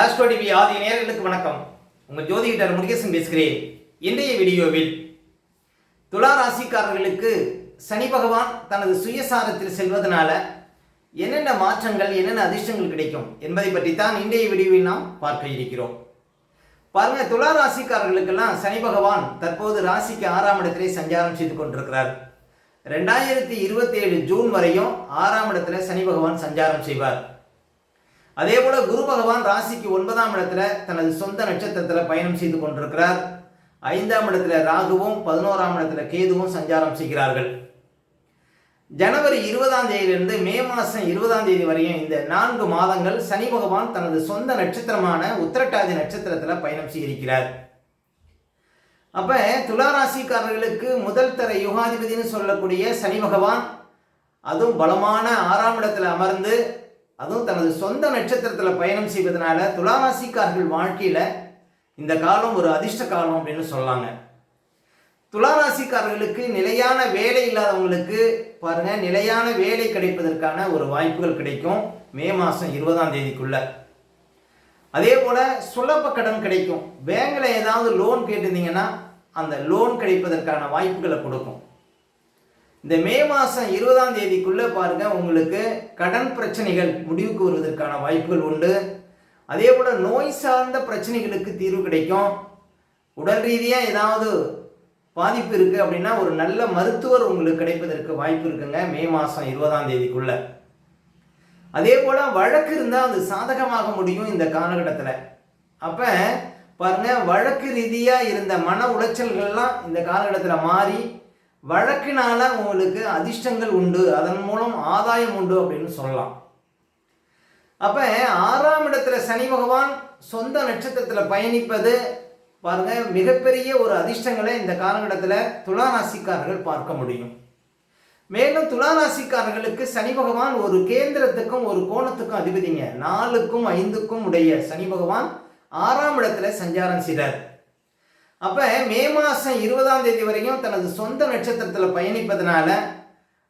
Astro TV ஆதிய நேரங்களுக்கு வணக்கம். உங்கள் ஜோதிடர் முருகேசன் பேசுகிறேன். இன்றைய வீடியோவில் துலா ராசிக்காரர்களுக்கு சனி பகவான் தனது சுயசாரத்தில் செல்வதனால என்னென்ன மாற்றங்கள் என்னென்ன அதிர்ஷ்டங்கள் கிடைக்கும் என்பதை பற்றி தான் இன்றைய வீடியோவில் நாம் பார்க்க இருக்கிறோம். பாருங்க துலா ராசிக்காரர்களுக்கெல்லாம் சனி பகவான் தற்போது ராசிக்கு ஆறாம் இடத்திலே சஞ்சாரம் செய்து கொண்டிருக்கிறார். ரெண்டாயிரத்தி இருபத்தி ஏழு ஜூன் வரையும் ஆறாம் இடத்துல சனி பகவான் சஞ்சாரம் செய்வார். அதே போல குரு பகவான் ராசிக்கு ஒன்பதாம் இடத்துல தனது சொந்த நட்சத்திரத்தில் பயணம் செய்து கொண்டிருக்கிறார். ஐந்தாம் இடத்துல ராகுவும் பதினோராம் இடத்துல கேதுவும் சஞ்சாரம் செய்கிறார்கள். ஜனவரி இருபதாம் தேதியிலிருந்து மே மாதம் இருபதாம் தேதி வரையும் இந்த நான்கு மாதங்கள் சனி பகவான் தனது சொந்த நட்சத்திரமான உத்திரட்டாதி நட்சத்திரத்தில் பயணம் செய்திருக்கிறார். அப்ப துலா ராசிக்காரர்களுக்கு முதல் தர யுகாதிபதினு சொல்லக்கூடிய சனி பகவான் அதுவும் பலமான ஆறாம் இடத்துல அமர்ந்து அதுவும் தனது சொந்த நட்சத்திரத்தில் பயணம் செய்வதனால துலா ராசிக்காரர்கள் இந்த காலம் ஒரு அதிர்ஷ்ட காலம் அப்படின்னு சொல்லாங்க. துலா ராசிக்காரர்களுக்கு நிலையான வேலை இல்லாதவங்களுக்கு பாருங்க நிலையான வேலை கிடைப்பதற்கான ஒரு வாய்ப்புகள் கிடைக்கும். மே மாதம் இருபதாம் தேதிக்குள்ள. அதே போல சுலப கடன் கிடைக்கும். பேங்கில் ஏதாவது லோன் கேட்டிருந்தீங்கன்னா அந்த லோன் கிடைப்பதற்கான வாய்ப்புகளை கொடுக்கும். இந்த மே மாதம் இருபதாம் தேதிக்குள்ளே பாருங்க உங்களுக்கு கடன் பிரச்சனைகள் முடிவுக்கு வருவதற்கான வாய்ப்புகள் உண்டு. அதே போல் நோய் சார்ந்த பிரச்சனைகளுக்கு தீர்வு கிடைக்கும். உடல் ரீதியாக ஏதாவது பாதிப்பு இருக்குது அப்படின்னா ஒரு நல்ல மருத்துவர் உங்களுக்கு கிடைப்பதற்கு வாய்ப்பு இருக்குங்க மே மாதம் இருபதாம் தேதிக்குள்ள. அதே போல் வழக்கு இருந்தால் அது சாதகமாக முடியும் இந்த காலகட்டத்தில். அப்போ பாருங்க வழக்கு ரீதியாக இருந்த மன உளைச்சல்கள்லாம் இந்த காலகட்டத்தில் மாறி வழக்கினால உங்களுக்கு அதிர்ஷ்டங்கள் உண்டு அதன் மூலம் ஆதாயம் உண்டு அப்படின்னு சொல்லலாம். அப்ப ஆறாம் இடத்துல சனி பகவான் சொந்த நட்சத்திரத்தில் பயணிப்பது பாருங்க மிகப்பெரிய ஒரு அதிர்ஷ்டங்களை இந்த காலகட்டத்தில் துலா ராசிக்காரர்கள் பார்க்க முடியும். மேலும் துலா ராசிக்காரர்களுக்கு சனி பகவான் ஒரு கேந்திரத்துக்கும் ஒரு கோணத்துக்கும் அதிபதிங்க. நாலுக்கும் ஐந்துக்கும் உடைய சனி பகவான் ஆறாம் இடத்துல சஞ்சாரம் செய்கிறார் அப்ப மே மாசம் இருபதாம் தேதி வரையும் தனது சொந்த நட்சத்திரத்தில் பயணிப்பதனால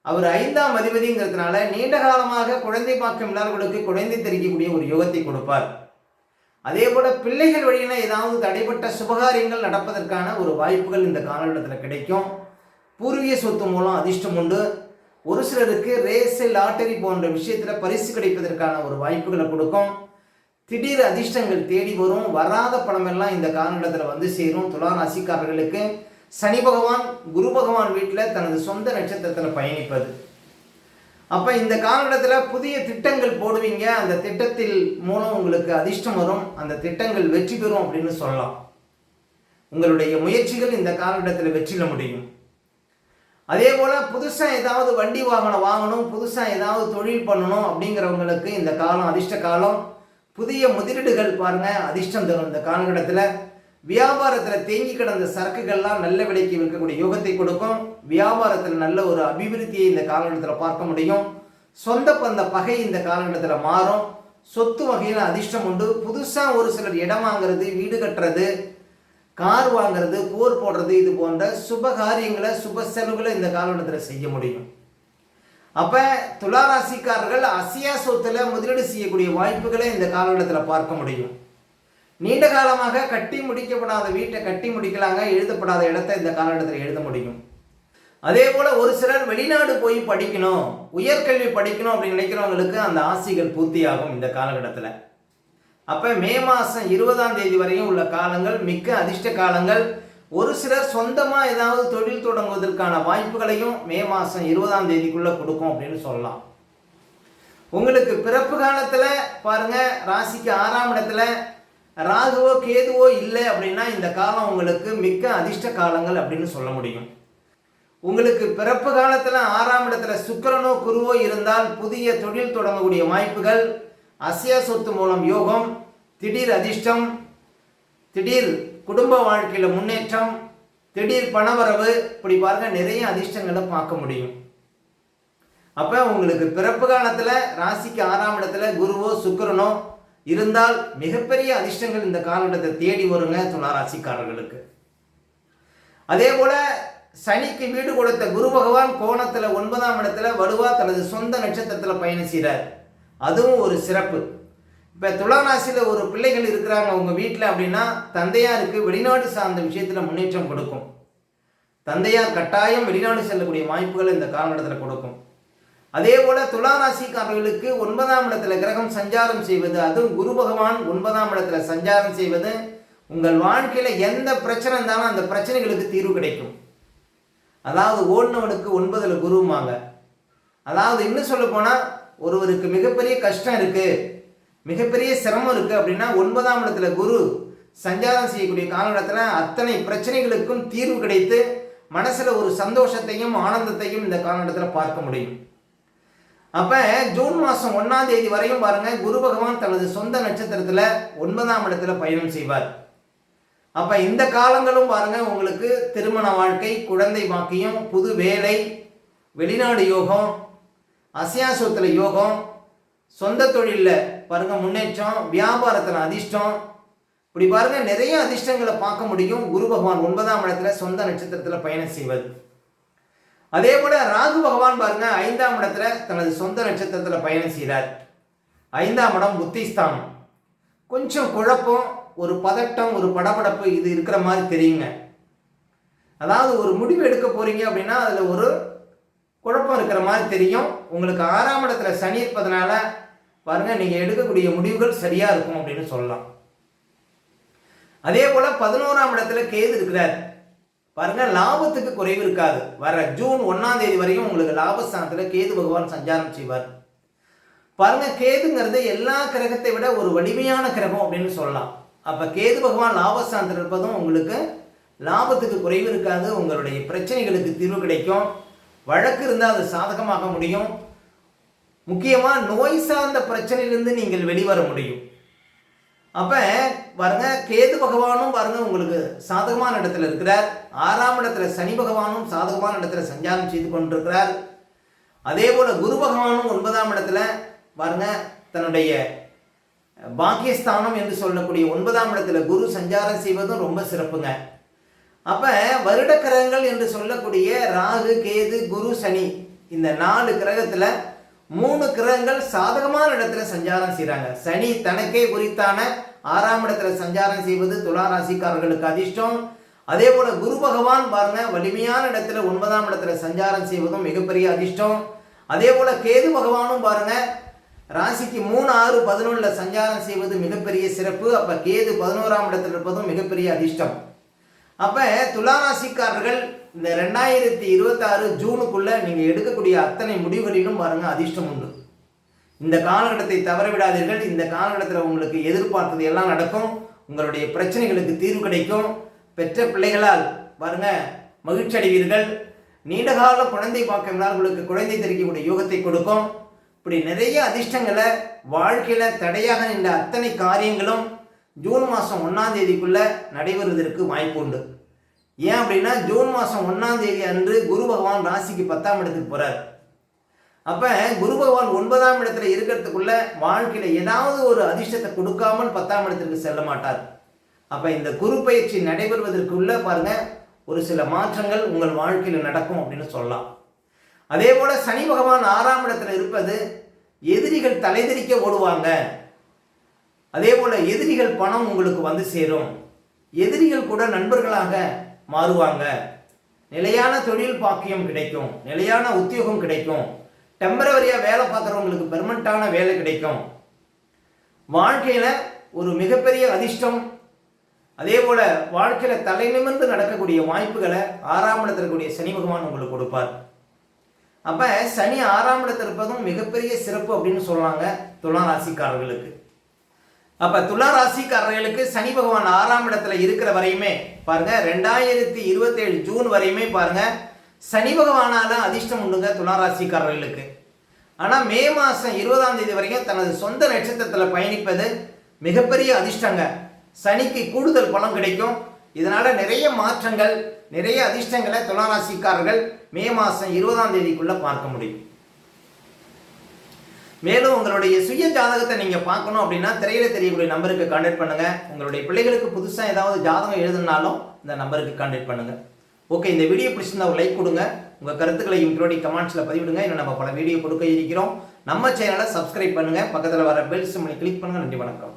அவர் ஐந்தாம் அதிபதிங்கிறதுனால நீண்ட காலமாக குழந்தை பாக்கம் இல்லாதவர்களுக்கு குழந்தை தெரிவிக்கக்கூடிய ஒரு யோகத்தை கொடுப்பார். அதே போல பிள்ளைகள் வழியில ஏதாவது தடைப்பட்ட சுபகாரியங்கள் நடப்பதற்கான ஒரு வாய்ப்புகள் இந்த காலகட்டத்தில் கிடைக்கும். பூர்வீக சொத்து மூலம் அதிர்ஷ்டம் உண்டு. ஒரு சிலருக்கு ரேஸு லாட்டரி போன்ற விஷயத்தில் பரிசு கிடைப்பதற்கான ஒரு வாய்ப்புகளை கொடுக்கும். திடீர் அதிர்ஷ்டங்கள் தேடி வரும். வராத பணமெல்லாம் இந்த காலகட்டத்தில் வந்து சேரும். துலா ராசிக்காரர்களுக்கு சனி பகவான் குரு பகவான் வீட்டில் தனது சொந்த நட்சத்திரத்தில் பயணிப்பது. அப்போ இந்த காலகட்டத்தில் புதிய திட்டங்கள் போடுவீங்க. அந்த திட்டத்தில் மூலம் உங்களுக்கு அதிர்ஷ்டம் வரும். அந்த திட்டங்கள் வெற்றி பெறும் அப்படின்னு சொல்லலாம். உங்களுடைய முயற்சிகள் இந்த காலகட்டத்தில் வெற்றில முடியும். அதே போல் புதுசாக ஏதாவது வண்டி வாகனம் வாங்கணும் புதுசாக ஏதாவது தொழில் பண்ணணும் அப்படிங்கிறவங்களுக்கு இந்த காலம் அதிர்ஷ்ட காலம் புதிய முதலீடுகள் பாருங்க அதிர்ஷ்டம் தரும். இந்த காலகட்டத்தில் வியாபாரத்தில் தேங்கி கிடந்த சரக்குகள்லாம் நல்ல விலைக்கு விற்கக்கூடிய யோகத்தை கொடுக்கும். வியாபாரத்தில் நல்ல ஒரு அபிவிருத்தியை இந்த காலகட்டத்தில் பார்க்க முடியும். சொந்த பந்த பகை இந்த காலகட்டத்தில் மாறும். சொத்து வகையில் அதிர்ஷ்டம் உண்டு. புதுசாக ஒரு சிலர் இடம் வாங்குறது வீடு கட்டுறது கார் வாங்குறது போர் போடுறது இது போன்ற சுப காரியங்களை சுப செலவுகளை இந்த காலகட்டத்தில் செய்ய முடியும். அப்போ துளாராசிக்காரர்கள் அசியா சொத்துல முதலீடு செய்யக்கூடிய வாய்ப்புகளை இந்த காலகட்டத்தில் பார்க்க முடியும். நீண்ட காலமாக கட்டி முடிக்கப்படாத வீட்டை கட்டி முடிக்கலாங்க எழுதப்படாத இடத்தை இந்த காலகட்டத்தில் எழுத முடியும். அதே போல ஒரு சிலர் வெளிநாடு போய் படிக்கணும் உயர்கல்வி படிக்கணும் அப்படின்னு நினைக்கிறவங்களுக்கு அந்த ஆசைகள் பூர்த்தியாகும் இந்த காலகட்டத்தில். அப்போ மே மாதம் இருபதாம் தேதி வரையும் உள்ள காலங்கள் மிக்க அதிர்ஷ்ட காலங்கள் ஒரு சிலர் சொந்தமாக ஏதாவது தொழில் தொடங்குவதற்கான வாய்ப்புகளையும் மே மாதம் இருபதாம் தேதிக்குள்ளே கொடுக்கும் அப்படின்னு சொல்லலாம். உங்களுக்கு பிறப்பு காலத்தில் பாருங்க ராசிக்கு ஆறாம் இடத்துல ராகுவோ கேதுவோ இல்லை அப்படின்னா இந்த காலம் உங்களுக்கு மிக்க அதிர்ஷ்ட காலங்கள் அப்படின்னு சொல்ல முடியும். உங்களுக்கு பிறப்பு காலத்தில் ஆறாம் இடத்துல சுக்கிரனோ குருவோ இருந்தால் புதிய தொழில் தொடங்கக்கூடிய வாய்ப்புகள் அசிய சொத்து மூலம் யோகம் திடீர் அதிர்ஷ்டம் திடீர் குடும்ப வாழ்க்கையில் முன்னேற்றம் திடீர் பணவரவு இப்படி பாருங்க நிறைய அதிர்ஷ்டங்களை பார்க்க முடியும். அப்போ உங்களுக்கு பிறப்பு காலத்தில் ராசிக்கு ஆறாம் இடத்துல குருவோ சுக்கரனோ இருந்தால் மிகப்பெரிய அதிர்ஷ்டங்கள் இந்த காலகட்டத்தை தேடி வருங்க துலா ராசிக்காரர்களுக்கு. அதே போல சனிக்கு வீடு கொடுத்த குரு பகவான் கோணத்தில் ஒன்பதாம் இடத்துல வலுவா தனது சொந்த நட்சத்திரத்தில் பயணம் செய்கிறார் அதுவும் ஒரு சிறப்பு. இப்போ துளாராசியில் ஒரு பிள்ளைகள் இருக்கிறாங்க உங்கள் வீட்டில் அப்படின்னா தந்தையாருக்கு வெளிநாடு சார்ந்த விஷயத்தில் முன்னேற்றம் கொடுக்கும். தந்தையார் கட்டாயம் வெளிநாடு செல்லக்கூடிய வாய்ப்புகள் இந்த காலகட்டத்தில் கொடுக்கும். அதே போல துளாராசிக்காரர்களுக்கு ஒன்பதாம் இடத்துல கிரகம் சஞ்சாரம் செய்வது அதுவும் குரு பகவான் ஒன்பதாம் இடத்துல சஞ்சாரம் செய்வது உங்கள் வாழ்க்கையில் எந்த பிரச்சனை இருந்தாலும் அந்த பிரச்சனைகளுக்கு தீர்வு கிடைக்கும். அதாவது ஓடினவனுக்கு ஒன்பதில் குருவாங்க அதாவது இன்னும் சொல்ல போனால் ஒருவருக்கு மிகப்பெரிய கஷ்டம் இருக்குது மிகப்பெரிய சிரமம் இருக்குது அப்படின்னா ஒன்பதாம் இடத்துல குரு சஞ்சாரம் செய்யக்கூடிய காலகட்டத்தில் அத்தனை பிரச்சனைகளுக்கும் தீர்வு கிடைத்து மனசில் ஒரு சந்தோஷத்தையும் ஆனந்தத்தையும் இந்த காலகட்டத்தில் பார்க்க முடியும். அப்போ ஜூன் மாதம் ஒன்றாம் தேதி வரையும் பாருங்கள் குரு பகவான் தனது சொந்த நட்சத்திரத்தில் ஒன்பதாம் இடத்துல பயணம் செய்வார். அப்போ இந்த காலங்களும் பாருங்கள் உங்களுக்கு திருமண வாழ்க்கை குழந்தை பாக்கியம் புது வேலை வெளிநாடு யோகம் அசியாசத்துல யோகம் சொந்த தொழிலில் பாருங்க முன்னேற்றம் வியாபாரத்தில் அதிர்ஷ்டம். இப்படி பாருங்க நிறைய அதிர்ஷ்டங்களை பார்க்க முடியும். குரு பகவான் ஒன்பதாம் இடத்துல சொந்த நட்சத்திரத்தில் பயணம் செய்வது. அதே போல ராகு பகவான் பாருங்க ஐந்தாம் இடத்துல தனது சொந்த நட்சத்திரத்தில் பயணம் செய்கிறார் ஐந்தாம் இடம் புத்திஸ்தானம். கொஞ்சம் குழப்பம் ஒரு பதட்டம் ஒரு படபடப்பு இது இருக்கிற மாதிரி தெரியுங்க. அதாவது ஒரு முடிவு எடுக்க போறீங்க அப்படின்னா அதில் ஒரு குழப்பம் இருக்கிற மாதிரி தெரியும். உங்களுக்கு ஆறாம் இடத்துல சனி இருப்பதனால பாருங்க நீங்க எடுக்கக்கூடிய முடிவுகள் சரியா இருக்கும் அப்படின்னு சொல்லலாம். அதே போல பதினோராம் இடத்துல கேது இருக்கிறார். பாருங்க லாபத்துக்கு குறைவு இருக்காது. வர ஜூன் ஒன்னாம் தேதி வரையும் உங்களுக்கு லாபஸ்தானத்துல கேது பகவான் சஞ்சாரம் செய்வார். பாருங்க கேதுங்கிறது எல்லா கிரகத்தை விட ஒரு வலிமையான கிரகம் அப்படின்னு சொல்லலாம். அப்ப கேது பகவான் லாபஸ்தானத்தில் இருப்பதும் உங்களுக்கு லாபத்துக்கு குறைவு இருக்காது. உங்களுடைய பிரச்சனைகளுக்கு தீர்வு கிடைக்கும். வழக்கு இருந்தால் அது சாதகமாக முடியும். முக்கியமாக நோய் சார்ந்த பிரச்சனையிலிருந்து நீங்கள் வெளிவர முடியும். அப்போ பாருங்க கேது பகவானும் பாருங்க உங்களுக்கு சாதகமான இடத்துல இருக்கிறார். ஆறாம் இடத்துல சனி பகவானும் சாதகமான இடத்துல சஞ்சாரம் செய்து கொண்டிருக்கிறார். அதே போல குரு பகவானும் ஒன்பதாம் இடத்துல பாருங்க தன்னுடைய பாக்கியஸ்தானம் என்று சொல்லக்கூடிய ஒன்பதாம் இடத்துல குரு சஞ்சாரம் செய்வதும் ரொம்ப சிறப்புங்க. அப்போ வருட கிரகங்கள் என்று சொல்லக்கூடிய ராகு கேது குரு சனி இந்த நாலு கிரகத்தில் மூணு கிரகங்கள் சாதகமான இடத்துல சஞ்சாரம் செய்கிறாங்க சனி தனக்கே குறித்தான ஆறாம் இடத்துல சஞ்சாரம் செய்வது துலா ராசிக்காரர்களுக்கு அதிர்ஷ்டம். அதே போல குரு பகவான் பாருங்க வலிமையான இடத்துல ஒன்பதாம் இடத்துல சஞ்சாரம் செய்வதும் மிகப்பெரிய அதிர்ஷ்டம். அதே போல கேது பகவானும் பாருங்க ராசிக்கு மூணு ஆறு பதினொன்றில் சஞ்சாரம் செய்வது மிகப்பெரிய சிறப்பு. அப்போ கேது பதினோராம் இடத்துல இருப்பதும் மிகப்பெரிய அதிர்ஷ்டம். அப்போ துலா ராசிக்காரர்கள் இந்த ரெண்டாயிரத்தி இருபத்தாறு ஜூனுக்குள்ள நீங்கள் எடுக்கக்கூடிய அத்தனை முடிவுகளிலும் பாருங்க அதிர்ஷ்டம் உண்டு. இந்த காலகட்டத்தை தவற விடாதீர்கள் இந்த காலகட்டத்தில் உங்களுக்கு எதிர்பார்த்தது எல்லாம் நடக்கும். உங்களுடைய பிரச்சனைகளுக்கு தீர்வு கிடைக்கும். பெற்ற பிள்ளைகளால் பாருங்க மகிழ்ச்சி அடைவீர்கள். நீண்டகால குழந்தை பார்க்கங்களால் உங்களுக்கு குழந்தை தெரிவிக்கக்கூடிய யோகத்தை கொடுக்கும். இப்படி நிறைய அதிர்ஷ்டங்களை வாழ்க்கையில் தடையாக நின்ற அத்தனை காரியங்களும் ஜூன் மாதம் ஒன்றாம் தேதிக்குள்ளே நடைபெறுவதற்கு வாய்ப்பு உண்டு ஏன் அப்படின்னா ஜூன் மாதம் ஒன்றாம் தேதி அன்று குரு பகவான் ராசிக்கு பத்தாம் இடத்துக்கு போகிறார் அப்போ குரு பகவான் ஒன்பதாம் இடத்துல இருக்கிறதுக்குள்ள வாழ்க்கையில் ஏதாவது ஒரு அதிர்ஷ்டத்தை கொடுக்காமல் பத்தாம் இடத்திற்கு செல்ல மாட்டார். அப்போ இந்த குரு பயிற்சி நடைபெறுவதற்குள்ள பாருங்க ஒரு சில மாற்றங்கள் உங்கள் வாழ்க்கையில் நடக்கும் அப்படின்னு சொல்லலாம். அதே போல சனி பகவான் ஆறாம் இடத்துல இருப்பது எதிரிகள் தலைதெறிக்க ஓடுவாங்க. அதே போல் எதிரிகள் பணம் உங்களுக்கு வந்து சேரும். எதிரிகள் கூட நண்பர்களாக மாறுவாங்க. நிலையான தொழில் பாக்கியம் கிடைக்கும். நிலையான உத்தியோகம் கிடைக்கும். டெம்பரவரியாக வேலை பார்க்குறவங்களுக்கு பெர்மனண்ட்டான வேலை கிடைக்கும். வாழ்க்கையில் ஒரு மிகப்பெரிய அதிர்ஷ்டம். அதே போல் வாழ்க்கையில் தலை நிமிர்ந்து நடக்கக்கூடிய வாய்ப்புகளை ஆறாம் இடத்துல இருக்கக்கூடிய சனி பகவான் உங்களுக்கு கொடுப்பார். அப்போ சனி ஆறாம் இடத்துல இருப்பதும் மிகப்பெரிய சிறப்பு அப்படின்னு சொல்றாங்க துலா ராசிக்காரர்களுக்கு. அப்ப துலா ராசிக்காரர்களுக்கு சனி பகவான் ஆறாம் இடத்துல இருக்கிற வரையுமே பாருங்க ரெண்டாயிரத்தி இருபத்தேழு ஜூன் வரையுமே பாருங்க சனி பகவானால அதிர்ஷ்டம் உண்டுங்க துலா ராசிக்காரர்களுக்கு ஆனா மே மாசம் இருபதாம் தேதி வரைக்கும் தனது சொந்த நட்சத்திரத்துல பயணிப்பது மிகப்பெரிய அதிர்ஷ்டங்க. சனிக்கு கூடுதல் பலம் கிடைக்கும். இதனால நிறைய மாற்றங்கள் நிறைய அதிர்ஷ்டங்களை துலா ராசிக்காரர்கள் மே மாசம் இருபதாம் தேதிக்குள்ள பார்க்க முடியும். மேலும் உங்களுடைய சுய ஜாதகத்தை நீங்க பார்க்கணும் அப்படின்னா திரையில தெரியக்கூடிய நம்பருக்கு கான்டாக்ட் பண்ணுங்க. உங்களுடைய பிள்ளைகளுக்கு புதுசாக ஏதாவது ஜாதகம் எழுதுனாலும் இந்த நம்பருக்கு கான்டாக்ட் பண்ணுங்க. ஓகே இந்த வீடியோ பிடிச்சிருந்தா ஒரு லைக் கொடுங்க. உங்க கருத்துக்களை இன்க்ளூடிங் கமெண்ட்ஸ்ல பதிவிடுங்க. இன்னும் நம்ம பல வீடியோ கொடுக்க இருக்கிறோம். நம்ம சேனலை சப்ஸ்கிரைப் பண்ணுங்கள் பக்கத்தில் வர பெல் சிம்மனை கிளிக் பண்ணுங்கள் நன்றி வணக்கம்.